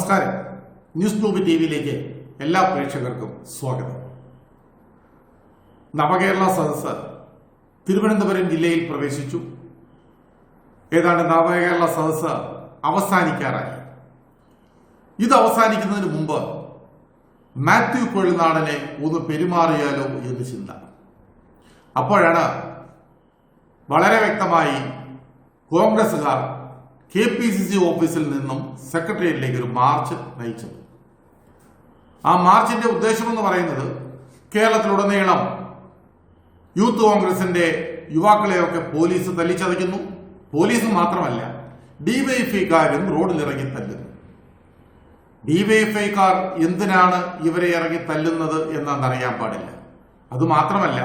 നമസ്കാരം. News tube T വിയിലേക്ക് എല്ലാ പ്രേക്ഷകർക്കും സ്വാഗതം. നവകേരള സദസ് തിരുവനന്തപുരം ജില്ലയിൽ പ്രവേശിച്ചു. ഏതാണ്ട് നവകേരള സദസ് അവസാനിക്കാറായി. ഇത് അവസാനിക്കുന്നതിന് മുമ്പ് മാത്യു കൊഴുനാടനെ ഒന്ന് പെരുമാറിയാലോ എന്ന് ചിന്ത. അപ്പോഴാണ് വളരെ വ്യക്തമായി കോൺഗ്രസുകാർ കെ പി സി സി ഓഫീസിൽ നിന്നും സെക്രട്ടേറിയറ്റിലേക്ക് ഒരു മാർച്ച് നയിച്ചത്. ആ മാർച്ചിന്റെ ഉദ്ദേശം എന്ന് പറയുന്നത് കേരളത്തിലുടനീളം യൂത്ത് കോൺഗ്രസിന്റെ യുവാക്കളെയൊക്കെ പോലീസ് തല്ലിച്ചതയ്ക്കുന്നു. പോലീസ് മാത്രമല്ല ഡിവൈഎഫ്ഐക്കാരും റോഡിലിറങ്ങി തല്ലുന്നു. ഡിവൈഎഫ്ഐക്കാർ എന്തിനാണ് ഇവരെ ഇറങ്ങി തല്ലുന്നത് എന്നറിയാൻ പാടില്ല. അതുമാത്രമല്ല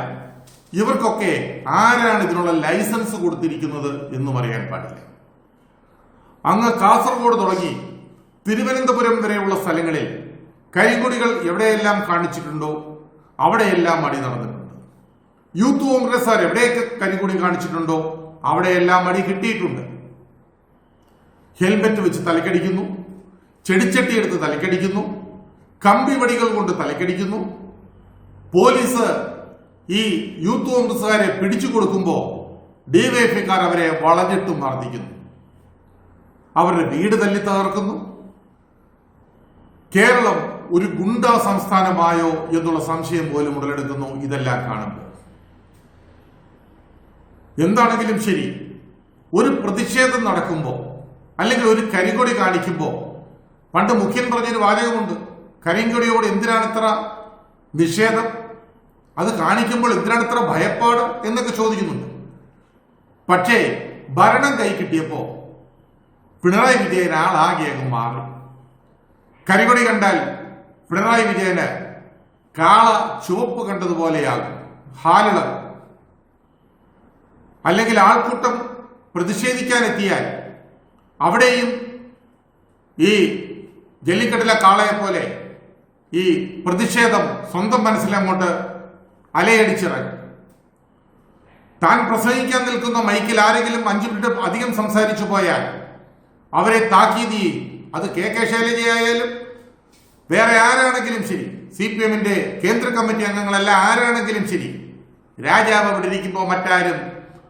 ഇവർക്കൊക്കെ ആരാണ് ഇതിനുള്ള ലൈസൻസ് കൊടുത്തിരിക്കുന്നത് എന്നും അറിയാൻ പാടില്ല. അങ്ങ് കാസർഗോഡ് തുടങ്ങി തിരുവനന്തപുരം വരെയുള്ള സ്ഥലങ്ങളിൽ കൈകുടികൾ എവിടെയെല്ലാം കാണിച്ചിട്ടുണ്ടോ അവിടെയെല്ലാം അടി നടന്നിട്ടുണ്ട്. യൂത്ത് കോൺഗ്രസ്സുകാർ എവിടെയൊക്കെ കൈകുടി കാണിച്ചിട്ടുണ്ടോ അവിടെയെല്ലാം അടി കിട്ടിയിട്ടുണ്ട്. ഹെൽമെറ്റ് വെച്ച് തലക്കടിക്കുന്നു ചെടിച്ചട്ടി എടുത്ത് തലക്കടിക്കുന്നു കമ്പി വടികൾ കൊണ്ട് തലക്കടിക്കുന്നു. പോലീസ് ഈ യൂത്ത് കോൺഗ്രസ്സുകാരെ പിടിച്ചു കൊടുക്കുമ്പോൾ ഡിവൈഎഫ്ഐക്കാർ അവരെ വളഞ്ഞിട്ട് മർദ്ദിക്കുന്നു. അവരുടെ വീട് തല്ലി തകർക്കുന്നു. കേരളം ഒരു ഗുണ്ട സംസ്ഥാനമായോ എന്നുള്ള സംശയം പോലും ഉടലെടുക്കുന്നു. ഇതെല്ലാം കാണുമ്പോൾ എന്താണെങ്കിലും ശരി ഒരു പ്രതിഷേധം നടക്കുമ്പോൾ അല്ലെങ്കിൽ ഒരു കരികൊടി കാണിക്കുമ്പോൾ പണ്ട് മുഖ്യൻ പറഞ്ഞൊരു വാചകമുണ്ട് കരിങ്കൊടിയോട് എന്തിനാണ് ഇത്ര നിഷേധം? അത് കാണിക്കുമ്പോൾ എന്തിനാണ് ഇത്ര ഭയപ്പാട് എന്നൊക്കെ ചോദിക്കുന്നുണ്ട്. പക്ഷേ ഭരണം കൈ കിട്ടിയപ്പോ പിണറായി വിജയൻ ആളാകെ അങ്ങ് മാറും. കരികൊടി കണ്ടാൽ പിണറായി വിജയന് കാള ചുവപ്പ് കണ്ടതുപോലെയാകും. ഹാലിളകും അല്ലെങ്കിൽ ആൾക്കൂട്ടം പ്രതിഷേധിക്കാനെത്തിയാൽ അവിടെയും ഈ ജല്ലിക്കെട്ടിലെ കാളയെ പോലെ ഈ പ്രതിഷേധം സ്വന്തം മനസ്സിലങ്ങോട്ട് അലയടിച്ചിറങ്ങും. താൻ പ്രസംഗിക്കാൻ നിൽക്കുന്ന മൈക്കിൽ ആരെങ്കിലും അഞ്ചു മിനിറ്റ് അധികം സംസാരിച്ചു പോയാൽ അവരെ താക്കീത് ചെയ്യും അത് കെ കെ ശൈലജയായാലും വേറെ ആരാണെങ്കിലും ശരി. സി പി എമ്മിന്റെ കേന്ദ്ര കമ്മിറ്റി അംഗങ്ങളല്ല ആരാണെങ്കിലും ശരി. രാജാവ് അവിടെ ഇരിക്കുമ്പോൾ മറ്റാരും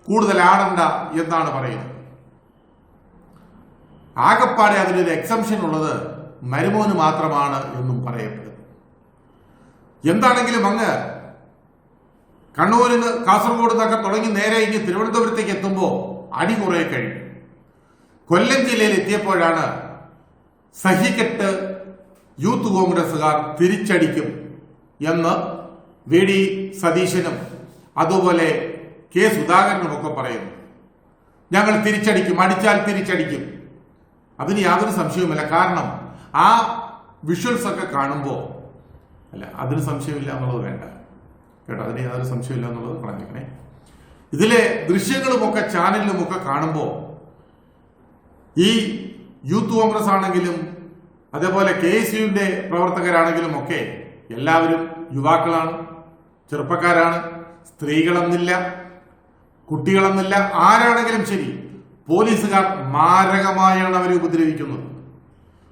കൂടുതൽ ആടണ്ട എന്നാണ് പറയുന്നത്. ആകപ്പാടെ അതിലൊരു എക്സംഷൻ ഉള്ളത് മരുമോന് മാത്രമാണ് എന്നും പറയപ്പെടുന്നു. എന്താണെങ്കിലും അങ്ങ് കണ്ണൂരിൽ നിന്ന് കാസർഗോഡ് നിന്നൊക്കെ തുടങ്ങി നേരെ ഇനി തിരുവനന്തപുരത്തേക്ക് എത്തുമ്പോൾ അടി കുറേ കഴിഞ്ഞു. കൊല്ലം ജില്ലയിൽ എത്തിയപ്പോഴാണ് സഹിക്കെട്ട് യൂത്ത് കോൺഗ്രസുകാർ തിരിച്ചടിക്കും എന്ന് വി ഡി സതീശനും അതുപോലെ കെ സുധാകരനും ഒക്കെ പറയുന്നു. ഞങ്ങൾ തിരിച്ചടിക്കും അടിച്ചാൽ തിരിച്ചടിക്കും. അതിന് യാതൊരു സംശയവുമില്ല. കാരണം ആ വിഷ്വൽസ് ഒക്കെ കാണുമ്പോൾ അല്ല അതിന് സംശയമില്ല എന്നുള്ളത് വേണ്ട. കേട്ടോ അതിന് യാതൊരു സംശയമില്ല എന്നുള്ളത് പറഞ്ഞേക്കണേ. ഇതിലെ ദൃശ്യങ്ങളുമൊക്കെ ചാനലിലുമൊക്കെ കാണുമ്പോൾ ഈ യൂത്ത് കോൺഗ്രസ് ആണെങ്കിലും അതേപോലെ കെ എസ് യുവിന്റെ പ്രവർത്തകരാണെങ്കിലും ഒക്കെ എല്ലാവരും യുവാക്കളാണ് ചെറുപ്പക്കാരാണ് സ്ത്രീകളെന്നില്ല കുട്ടികളെന്നില്ല ആരാണെങ്കിലും ശരി പോലീസുകാർ മാരകമായാണ് അവരെ ഉപദ്രവിക്കുന്നത്.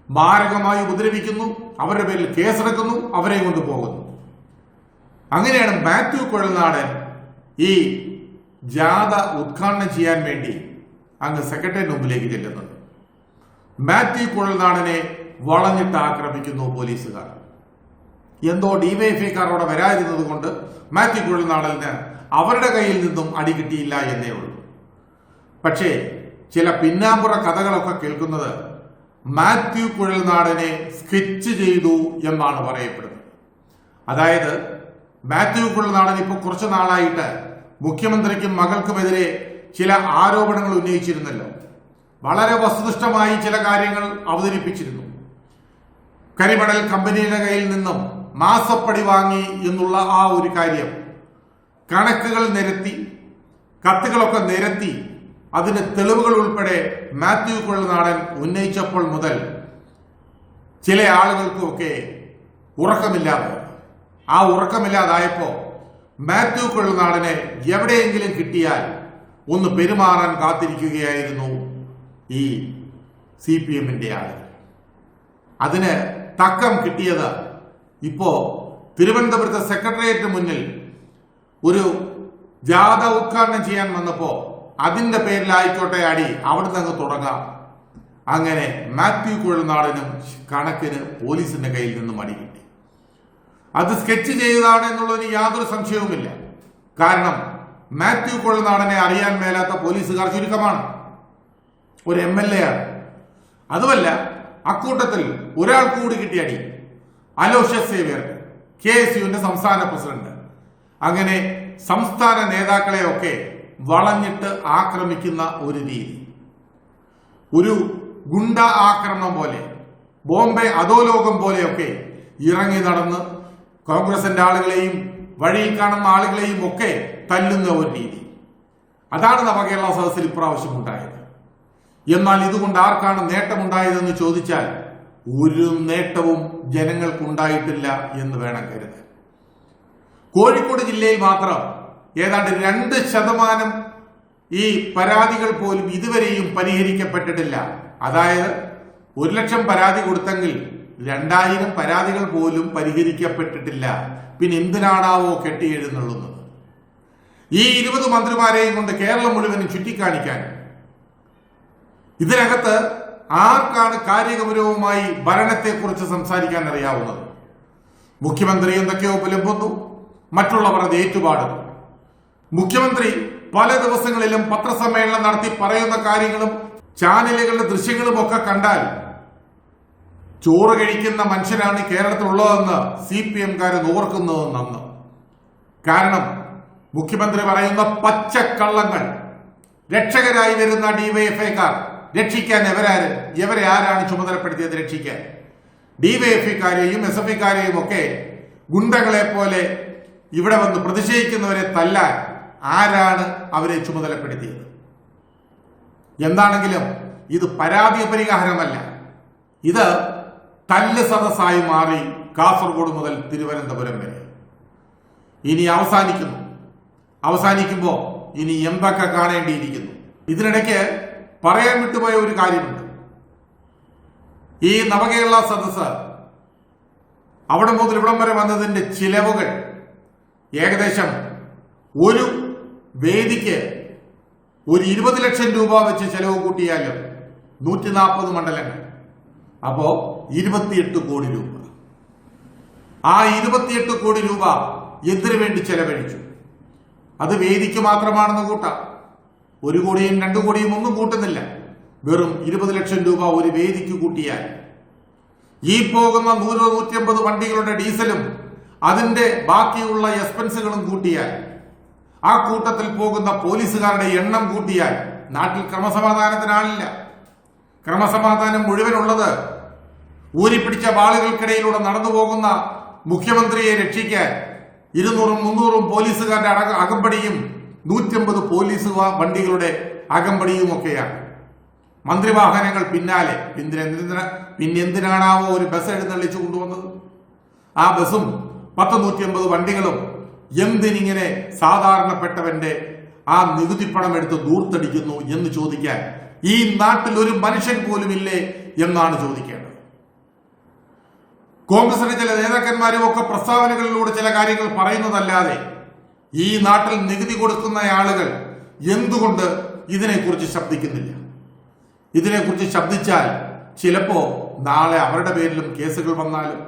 മാരകമായി ഉപദ്രവിക്കുന്നു അവരുടെ പേരിൽ കേസെടുക്കുന്നു അവരെ കൊണ്ടുപോകുന്നു. അങ്ങനെയാണ് മാത്യു കുഴൽനാടൻ ഈ ജാഥ ഉദ്ഘാടനം ചെയ്യാൻ വേണ്ടി അങ്ങ് സെക്രട്ടറിയുടെ മുമ്പിലേക്ക് ചെല്ലുന്നത്. മാത്യു കുഴൽനാടനെ വളഞ്ഞിട്ട് ആക്രമിക്കുന്നു പോലീസുകാർ. എന്തോ ഡിവൈഎഫ്ഐക്കാർ അവിടെ വരാതിരുന്നത് കൊണ്ട് മാത്യു കുഴൽനാടലിന് അവരുടെ കയ്യിൽ നിന്നും അടി കിട്ടിയില്ല എന്നേ ഉള്ളൂ. പക്ഷേ ചില പിന്നാമ്പുറ കഥകളൊക്കെ കേൾക്കുന്നത് മാത്യു കുഴൽനാടനെ സ്കെച്ച് ചെയ്തു എന്നാണ് പറയപ്പെടുന്നത്. അതായത് മാത്യു കുഴൽനാടൻ ഇപ്പോൾ കുറച്ചു നാളായിട്ട് മുഖ്യമന്ത്രിക്കും മകൾക്കുമെതിരെ ചില ആരോപണങ്ങൾ ഉന്നയിച്ചിരുന്നല്ലോ. വളരെ വസ്തുനിഷ്ഠമായി ചില കാര്യങ്ങൾ അവതരിപ്പിച്ചിരുന്നു. കരിമണൽ കമ്പനിയുടെ കയ്യിൽ നിന്നും മാസപ്പടി വാങ്ങി എന്നുള്ള ആ ഒരു കാര്യം. കണക്കുകൾ നിരത്തി കത്തുകളൊക്കെ നിരത്തി അതിന് തെളിവുകൾ ഉൾപ്പെടെ മാത്യു കൊള്ളനാടൻ ഉന്നയിച്ചപ്പോൾ മുതൽ ചില ആളുകൾക്കൊക്കെ ഉറക്കമില്ലാതെ ആ ഉറക്കമില്ലാതായപ്പോ മാത്യു കൊള്ളനാടനെ എവിടെയെങ്കിലും കിട്ടിയാൽ ഒന്ന് പെരുമാറാൻ കാത്തിരിക്കുകയായിരുന്നു ഈ സി പി എമ്മിന്റെ ആളുകൾ അതിന് തക്കം കിട്ടിയത് ഇപ്പോ തിരുവനന്തപുരത്തെ സെക്രട്ടേറിയറ്റ് മുന്നിൽ ഒരു ജാഥ ഉദ്ഘാടനം ചെയ്യാൻ വന്നപ്പോ അതിന്റെ പേരിലായിക്കോട്ടെ അടി അവിടുന്ന് അങ്ങ് തുടങ്ങാം. അങ്ങനെ മാത്യു കുഴൽനാടനും കണക്കിന് പോലീസിന്റെ കയ്യിൽ നിന്നും അടി കിട്ടി. അത് സ്കെച്ച് ചെയ്തതാണ് എന്നുള്ളതിന് യാതൊരു സംശയവുമില്ല. കാരണം മാത്യു കുഴൽനാടനെ അറിയാൻ മേലാത്ത പോലീസുകാർ ചുരുക്കമാണ്. ഒരു എം എൽ എ ആണ്. അതുമല്ല അക്കൂട്ടത്തിൽ ഒരാൾ കൂടി കിട്ടിയ അടി അലോഷ്യസ് സേവ്യർ കെ എസ് യുവിന്റെ സംസ്ഥാന പ്രസിഡന്റ്. അങ്ങനെ സംസ്ഥാന നേതാക്കളെയൊക്കെ വളഞ്ഞിട്ട് ആക്രമിക്കുന്ന ഒരു രീതി. ഒരു ഗുണ്ട ആക്രമണം പോലെ ബോംബെ അധോലോകം പോലെയൊക്കെ ഇറങ്ങി നടന്ന് കോൺഗ്രസിന്റെ ആളുകളെയും വഴിയിൽ കാണുന്ന ആളുകളെയും ഒക്കെ തല്ലുന്ന ഒരു രീതി. അതാണ് നവകേരള സദസ്സിൽ ഇപ്രാവശ്യം ഉണ്ടായത്. എന്നാൽ ഇതുകൊണ്ട് ആർക്കാണ് നേട്ടമുണ്ടായതെന്ന് ചോദിച്ചാൽ ഒരു നേട്ടവും ജനങ്ങൾക്കുണ്ടായിട്ടില്ല എന്ന് വേണം കരുതാൻ. കോഴിക്കോട് ജില്ലയിൽ മാത്രം ഏതാണ്ട് രണ്ട് ശതമാനം ഈ പരാതികൾ പോലും ഇതുവരെയും പരിഹരിക്കപ്പെട്ടിട്ടില്ല. അതായത് ഒരു ലക്ഷം പരാതി കൊടുത്തെങ്കിൽ രണ്ടായിരം പരാതികൾ പോലും പരിഹരിക്കപ്പെട്ടിട്ടില്ല. പിന്നെ എന്തിനാണാവോ കെട്ടിയെഴുന്നള്ളുന്നത്? ഈ ഇരുപത് മന്ത്രിമാരെയും കൊണ്ട് കേരളം മുഴുവനും ചുറ്റിക്കാണിക്കാൻ ഇതിനകത്ത് ആർക്കാണ് കാര്യഗൗരവമായി ഭരണത്തെക്കുറിച്ച് സംസാരിക്കാൻ അറിയാവുന്നത് മുഖ്യമന്ത്രി എന്തൊക്കെയോ പുലമ്പുന്നു മറ്റുള്ളവർ അത് ഏറ്റുപാടുന്നു. മുഖ്യമന്ത്രി പല ദിവസങ്ങളിലും പത്രസമ്മേളനം നടത്തി പറയുന്ന കാര്യങ്ങളും ചാനലുകളുടെ ദൃശ്യങ്ങളും ഒക്കെ കണ്ടാൽ ചോറ് കഴിക്കുന്ന മനുഷ്യനാണ് കേരളത്തിലുള്ളതെന്ന് സി പി എംകാരൻ ഓർക്കുന്നത് നന്ന്. കാരണം മുഖ്യമന്ത്രി പറയുന്ന പച്ചക്കള്ളങ്ങൾ രക്ഷകരായി വരുന്ന ഡിവൈഎഫ്ഐക്കാർ രക്ഷിക്കാൻ എവരാര് ഇവരെ ആരാണ് ചുമതലപ്പെടുത്തിയത് രക്ഷിക്കാൻ? ഡിവൈഎഫ്ഇക്കാരെയും എസ് എഫ് ഐക്കാരെയും ഒക്കെ ഗുണ്ടകളെ പോലെ ഇവിടെ വന്ന് പ്രതിഷേധിക്കുന്നവരെ തല്ലാൻ ആരാണ് അവരെ ചുമതലപ്പെടുത്തിയത്? എന്താണെങ്കിലും ഇത് പരാതി പരിഹാരമല്ല. ഇത് തല്ല് സദസ്സായി മാറി കാസർഗോഡ് മുതൽ തിരുവനന്തപുരം വരെ. ഇനി അവസാനിക്കുന്നു. അവസാനിക്കുമ്പോൾ ഇനി എന്തൊക്കെ കാണേണ്ടിയിരിക്കുന്നു? ഇതിനിടയ്ക്ക് പറയാൻ വിട്ടുപോയ ഒരു കാര്യമുണ്ട്. ഈ നവകേരള സദസ് അവിടെ മുതൽ ഇവിടം വരെ വന്നതിന്റെ ചിലവുകൾ ഏകദേശം ഒരു വേദിക്ക് ഒരു ഇരുപത് ലക്ഷം രൂപ വെച്ച് ചെലവ് കൂട്ടിയാലും നൂറ്റി നാൽപ്പത് മണ്ഡലങ്ങൾ. അപ്പോ ഇരുപത്തിയെട്ട് കോടി രൂപ. ആ ഇരുപത്തിയെട്ട് കോടി രൂപ എന്തിനു വേണ്ടി ചെലവഴിച്ചു? അത് വേദിക്ക് മാത്രമാണെന്ന് കൂട്ടാം. ഒരു കോടിയും രണ്ടു കോടിയും ഒന്നും കൂട്ടുന്നില്ല. വെറും ഇരുപത് ലക്ഷം രൂപ ഒരു വേദിക്ക് കൂട്ടിയാൽ. ഈ പോകുന്ന നൂറ് നൂറ്റിയമ്പത് വണ്ടികളുടെ ഡീസലും അതിന്റെ ബാക്കിയുള്ള എക്സ്പെൻസുകളും കൂട്ടിയാൽ ആ കൂട്ടത്തിൽ പോകുന്ന പോലീസുകാരുടെ എണ്ണം കൂട്ടിയാൽ നാട്ടിൽ ക്രമസമാധാനത്തിനാളില്ല. ക്രമസമാധാനം മുഴുവനുള്ളത് ഊരിപ്പിടിച്ച വാളുകൾക്കിടയിലൂടെ നടന്നു പോകുന്ന മുഖ്യമന്ത്രിയെ രക്ഷിക്കാൻ ഇരുന്നൂറും മുന്നൂറും പോലീസുകാരുടെ അകമ്പടിയും നൂറ്റമ്പത് പോലീസ് വണ്ടികളുടെ അകമ്പടിയും ഒക്കെയാണ് മന്ത്രിവാഹനങ്ങൾ പിന്നാലെ. എന്തിനെന്തിന പിന്നെ എന്തിനാണാവോ ഒരു ബസ് എഴുന്നള്ളിച്ചു കൊണ്ടുവന്നത്? ആ ബസ്സും പത്ത് നൂറ്റിയമ്പത് വണ്ടികളും എന്തിനിങ്ങനെ സാധാരണപ്പെട്ടവന്റെ ആ നികുതി നികുതിപ്പണം എടുത്ത് ദൂർത്തടിക്കുന്നു എന്ന് ചോദിക്കാൻ ഈ നാട്ടിൽ ഒരു മനുഷ്യൻ പോലും ഇല്ലേ എന്നാണ് ചോദിക്കേണ്ടത്. കോൺഗ്രസിന്റെ ചില നേതാക്കന്മാരും ഒക്കെ പ്രസ്താവനകളിലൂടെ ചില കാര്യങ്ങൾ പറയുന്നതല്ലാതെ ഈ നാട്ടിൽ നികുതി കൊടുക്കുന്ന ആളുകൾ എന്തുകൊണ്ട് ഇതിനെക്കുറിച്ച് ശബ്ദിക്കുന്നില്ല? ഇതിനെക്കുറിച്ച് ശബ്ദിച്ചാൽ ചിലപ്പോൾ നാളെ അവരുടെ പേരിലും കേസുകൾ വന്നാലും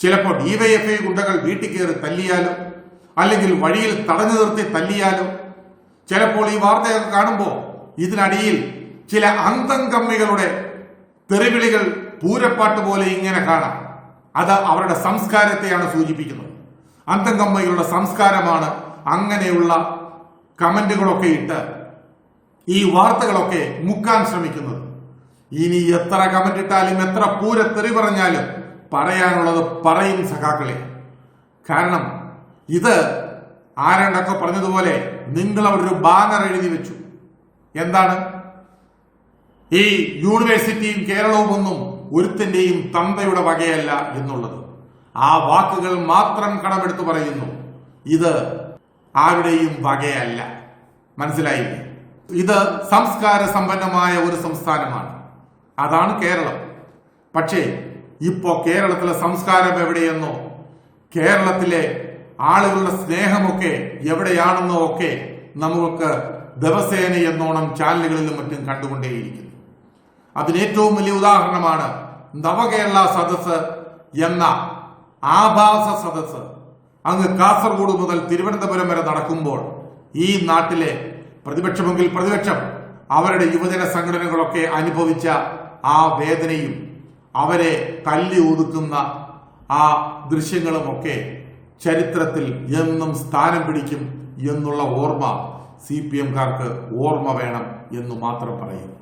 ചിലപ്പോൾ ഡിവൈഎഫ്ഐ ഗുണ്ടകൾ വീട്ടിൽ കയറി തല്ലിയാലും അല്ലെങ്കിൽ വഴിയിൽ തടഞ്ഞു നിർത്തി തല്ലിയാലും ചിലപ്പോൾ ഈ വാർത്തയൊക്കെ കാണുമ്പോൾ ഇതിനടിയിൽ ചില അന്തം കമ്മികളുടെ തെറിവിളികൾ പൂരപ്പാട്ട് പോലെ ഇങ്ങനെ കാണാം. അത് അവരുടെ സംസ്കാരത്തെയാണ് സൂചിപ്പിക്കുന്നത്. അന്തം കമ്മികളുടെ സംസ്കാരമാണ് അങ്ങനെയുള്ള കമന്റുകളൊക്കെ ഇട്ട് ഈ വാർത്തകളൊക്കെ മുക്കാൻ ശ്രമിക്കുന്നത്. ഇനി എത്ര കമന്റ് ഇട്ടാലും എത്ര പൂര തെറി പറഞ്ഞാലും പറയാനുള്ളത് പറയും സഖാക്കളെ. കാരണം ഇത് ആരണ്ടൊക്കെ പറഞ്ഞതുപോലെ നിങ്ങൾ അവിടെ ഒരു ബാനർ എഴുതി വെച്ചു. എന്താണ്? ഈ യൂണിവേഴ്സിറ്റിയും കേരളവും ഒന്നും ഒരുത്തിന്റെയും തന്തയുടെ വകയല്ല എന്നുള്ളത്. ആ വാക്കുകൾ മാത്രം കടമെടുത്തു പറയുന്നു. ഇത് ആരുടെയും വകയല്ല. മനസ്സിലായില്ലേ ഇത് സംസ്കാര സമ്പന്നമായ ഒരു സംസ്ഥാനമാണ്. അതാണ് കേരളം. പക്ഷേ ഇപ്പോ കേരളത്തിലെ സംസ്കാരം എവിടെയെന്നോ കേരളത്തിലെ ആളുകളുടെ സ്നേഹമൊക്കെ എവിടെയാണെന്നോ ഒക്കെ നമുക്ക് ദിവസേന എന്നോണം ചാനലുകളിലും മറ്റും കണ്ടുകൊണ്ടേയിരിക്കുന്നു. അതിന് ഏറ്റവും വലിയ ഉദാഹരണമാണ് നവകേരള സദസ് എന്ന ആഭാസ സദസ് അങ്ങ് കാസർഗോഡ് മുതൽ തിരുവനന്തപുരം വരെ നടക്കുമ്പോൾ ഈ നാട്ടിലെ പ്രതിപക്ഷമെങ്കിൽ പ്രതിപക്ഷം അവരുടെ യുവജന സംഘടനകളൊക്കെ അനുഭവിച്ച ആ വേദനയും അവരെ തല്ലി ഒതുക്കുന്ന ആ ദൃശ്യങ്ങളുമൊക്കെ ചരിത്രത്തിൽ എന്നും സ്ഥാനം പിടിക്കും എന്നുള്ള ഓർമ്മ സി പി എംകാർക്ക് ഓർമ്മ വേണം എന്ന് മാത്രം പറയുന്നു.